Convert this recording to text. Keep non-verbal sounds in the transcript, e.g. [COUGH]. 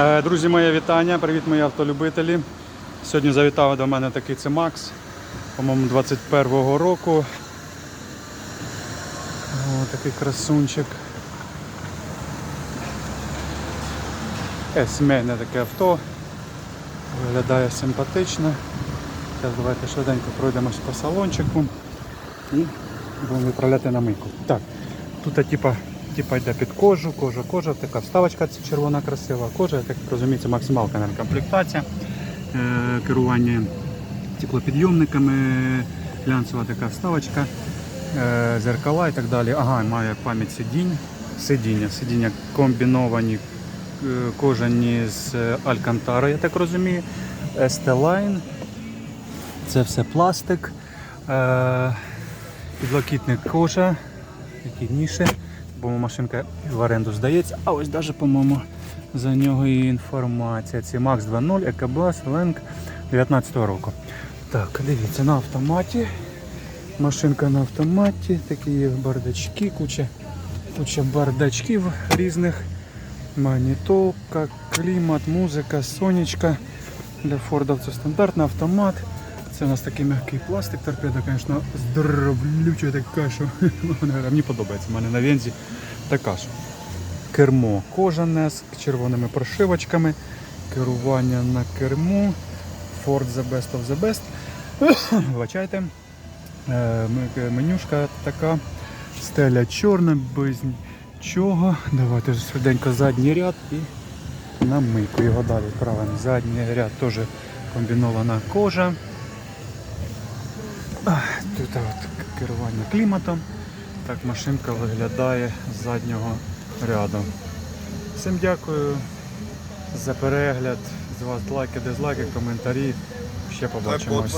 Е, Друзі, моє вітання. Привіт, мої автолюбителі. Сьогодні завітав до мене такий це Макс, по-моєму, 21-го року. О, такий красунчик. Е, Сімейне таке авто. Виглядає симпатично. Зараз давайте швиденько пройдемось по салончику і будемо відправляти на мийку. Так, тут типа, типа йде під кожу, кожа, кожа, така вставочка червона красива, кожа, як розуміється, максималка наверное, комплектація, е, керування теплопідйомниками, глянцева така вставочка, е, зеркала і так далі. Ага, має пам'ять сидінь, сидіння, сидіння комбіновані е, кожані з Алькантара, я так розумію. ST-Line. Це все пластик. Підлокітник кожа, які ніші, бо машинка в оренду здається. А ось навіть, по-моєму, за нього і інформація. Це Max 2.0 ЕКБ Селенк 19 року. Так, дивіться, на автоматі. Машинка на автоматі, такі бардачки, куча, куча бардачків різних. Магнітолка, клімат, музика, сонечка. Для Форда це стандартний автомат. Це у нас такий м'який пластик, торпеда, звісно, здоровлюча така, що [LAUGHS] мені подобається. У мене на вензі така ж. Кермо кожане з червоними прошивочками. Керування на керму. Ford the best of the best. [COUGHS] Вибачайте. Е, Менюшка така. Стеля чорна, без нічого. Давайте швиденько задній ряд і на мийку його далі правильно. Задній ряд теж комбінована кожа. От керування кліматом. Так машинка виглядає з заднього ряду. Всім дякую за перегляд. З вас лайки, дизлайки, коментарі. Ще Так, побачимось.